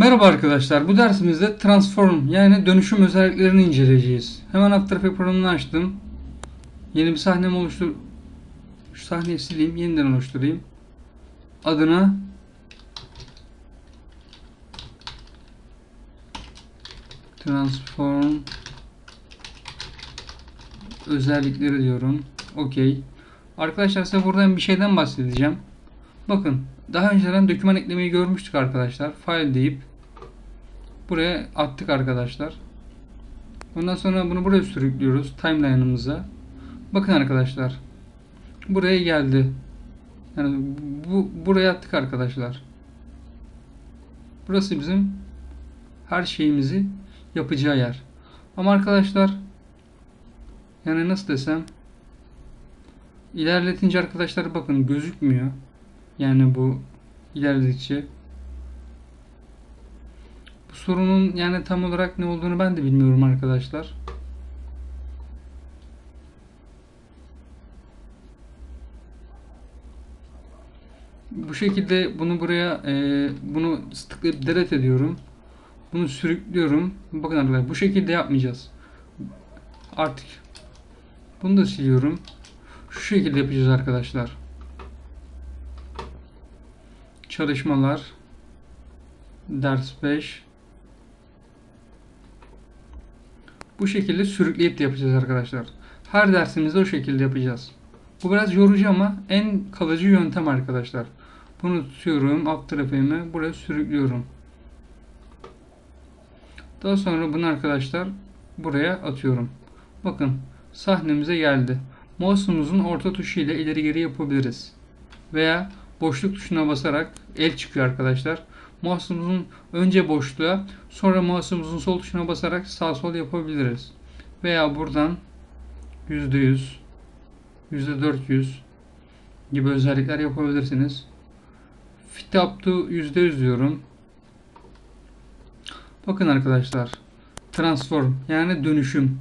Merhaba arkadaşlar. Bu dersimizde transform yani dönüşüm özelliklerini inceleyeceğiz. Hemen After Effects programını açtım. Yeni bir sahnemi oluştur. Şu sahneyi sileyim, yeniden oluşturayım. Adına transform özellikleri diyorum. Okey. Arkadaşlar size buradan bir şeyden bahsedeceğim. Bakın daha önceden doküman eklemeyi görmüştük arkadaşlar. File deyip buraya attık arkadaşlar. Ondan sonra bunu buraya sürüklüyoruz timeline'ımıza. Bakın arkadaşlar. Buraya geldi. Yani bu buraya attık arkadaşlar. Burası bizim her şeyimizi yapacağı yer. Ama arkadaşlar yani nasıl desem ilerletince arkadaşlar bakın gözükmüyor. Yani bu ilerledikçe bu sorunun yani tam olarak ne olduğunu ben de bilmiyorum arkadaşlar. Bu şekilde bunu buraya e, bunu tıklayıp delete ediyorum. Bunu sürüklüyorum. Bakın arkadaşlar bu şekilde yapmayacağız. Artık bunu da siliyorum. Şu şekilde yapacağız arkadaşlar. Çalışmalar ders 5 Bu şekilde sürükleyip de yapacağız arkadaşlar. Her dersimizde o şekilde yapacağız. Bu biraz yorucu ama en kalıcı yöntem arkadaşlar. Bunu tutuyorum. Alt tarafımı buraya sürüklüyorum. Daha sonra bunu arkadaşlar buraya atıyorum. Bakın sahnemize geldi. Mouse'umuzun orta tuşu ile ileri geri yapabiliriz. Veya boşluk tuşuna basarak el çıkıyor arkadaşlar. Mouse'umuzun önce boşluğa sonra mouse'umuzun sol tuşuna basarak sağ sol yapabiliriz. Veya buradan %100 %400 gibi özellikler yapabilirsiniz. Fit up to %100 diyorum. Bakın arkadaşlar. Transform yani dönüşüm.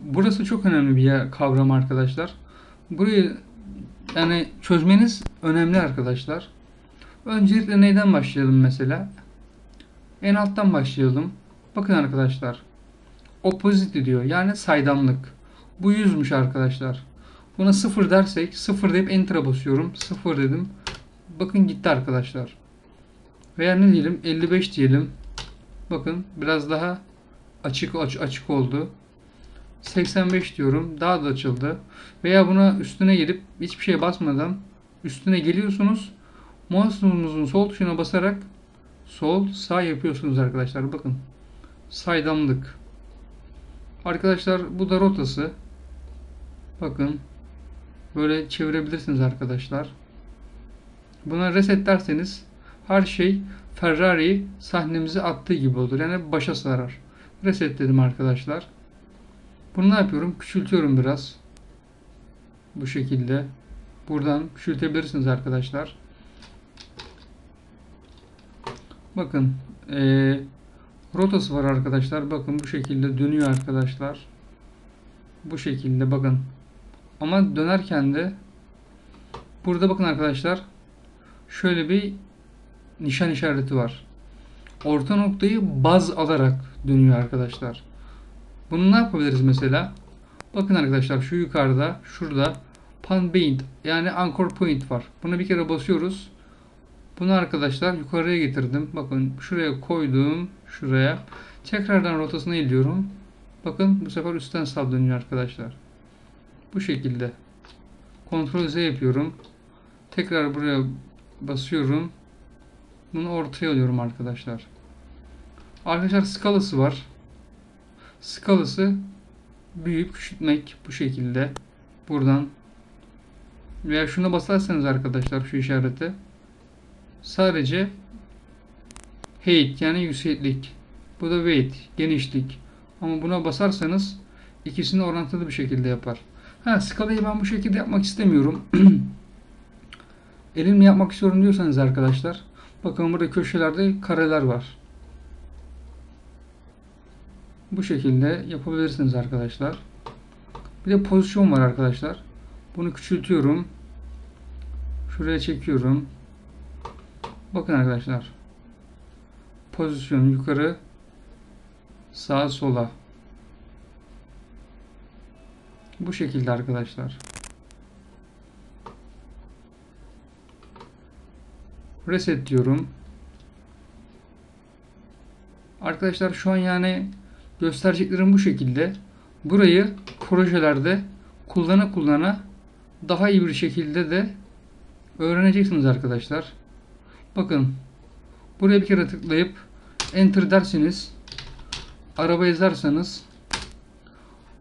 Burası çok önemli bir kavram arkadaşlar. Burayı yani çözmeniz önemli arkadaşlar. Öncelikle neyden başlayalım mesela? En alttan başlayalım. Bakın arkadaşlar. Opposite diyor. Yani saydamlık. Bu 100'müş arkadaşlar. Buna 0 dersek 0 deyip enter'a basıyorum. 0 dedim. Bakın gitti arkadaşlar. Veya ne diyelim 55 diyelim. Bakın biraz daha açık açık, oldu. 85 diyorum. Daha da açıldı. Veya buna üstüne gelip hiçbir şey basmadan üstüne geliyorsunuz. Mouse'unuzun sol tuşuna basarak sol sağ yapıyorsunuz arkadaşlar. Bakın. Saydamlık. Arkadaşlar bu da rotası. Bakın. Böyle çevirebilirsiniz arkadaşlar. Buna reset derseniz her şey Ferrari sahnemize attığı gibi olur. Yani başa sarar. Reset dedim arkadaşlar. Bunu ne yapıyorum? Küçültüyorum biraz. Bu şekilde. Buradan küçültebilirsiniz arkadaşlar. Bakın. Ee, rotası var arkadaşlar. Bakın bu şekilde dönüyor arkadaşlar. Bu şekilde bakın. Ama dönerken de burada bakın arkadaşlar şöyle bir nişan işareti var. Orta noktayı baz alarak dönüyor arkadaşlar. Bunu ne yapabiliriz mesela? Bakın arkadaşlar şu yukarıda şurada pan point yani anchor point var. Buna bir kere basıyoruz. Bunu arkadaşlar yukarıya getirdim. Bakın şuraya koydum. Şuraya. Tekrardan rotasını ediyorum. Bakın bu sefer üstten sağ dönüyor arkadaşlar. Bu şekilde. Ctrl Z yapıyorum. Tekrar buraya basıyorum. Bunu ortaya alıyorum arkadaşlar. Arkadaşlar skalası var. Skalası büyük küçültmek bu şekilde. Buradan veya şuna basarsanız arkadaşlar şu işareti sadece height yani yükseklik. Bu da weight genişlik. Ama buna basarsanız ikisini orantılı bir şekilde yapar. Ha skalayı ben bu şekilde yapmak istemiyorum. Elimle yapmak istiyorum diyorsanız arkadaşlar bakın burada köşelerde kareler var. Bu şekilde yapabilirsiniz arkadaşlar. Bir de pozisyon var arkadaşlar. Bunu küçültüyorum. Şuraya çekiyorum. Bakın arkadaşlar. pozisyon yukarı sağa sola. Bu şekilde arkadaşlar. Reset diyorum. Arkadaşlar şu an yani göstereceklerim bu şekilde. Burayı projelerde kullana kullana daha iyi bir şekilde de öğreneceksiniz arkadaşlar. Bakın buraya bir kere tıklayıp enter derseniz araba yazarsanız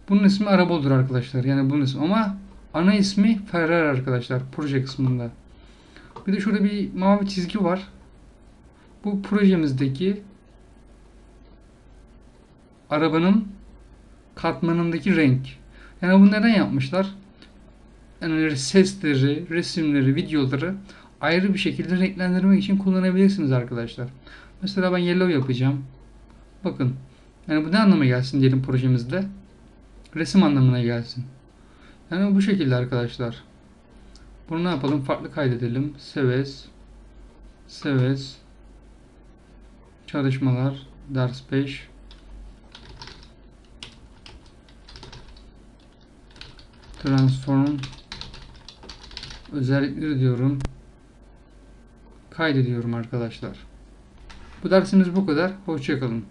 bunun ismi araba olur arkadaşlar. Yani bunun ismi ama ana ismi Ferrari arkadaşlar proje kısmında. Bir de şurada bir mavi çizgi var. Bu projemizdeki arabanın katmanındaki renk. Yani bunu neden yapmışlar? Yani sesleri, resimleri, videoları ayrı bir şekilde renklendirmek için kullanabilirsiniz arkadaşlar. Mesela ben yellow yapacağım. Bakın. Yani bu ne anlama gelsin diyelim projemizde? Resim anlamına gelsin. Yani bu şekilde arkadaşlar. Bunu ne yapalım? Farklı kaydedelim. Seves. Seves. Çalışmalar. Ders 5. Transform. Özellikleri diyorum. Kaydediyorum arkadaşlar. Bu dersimiz bu kadar. Hoşçakalın.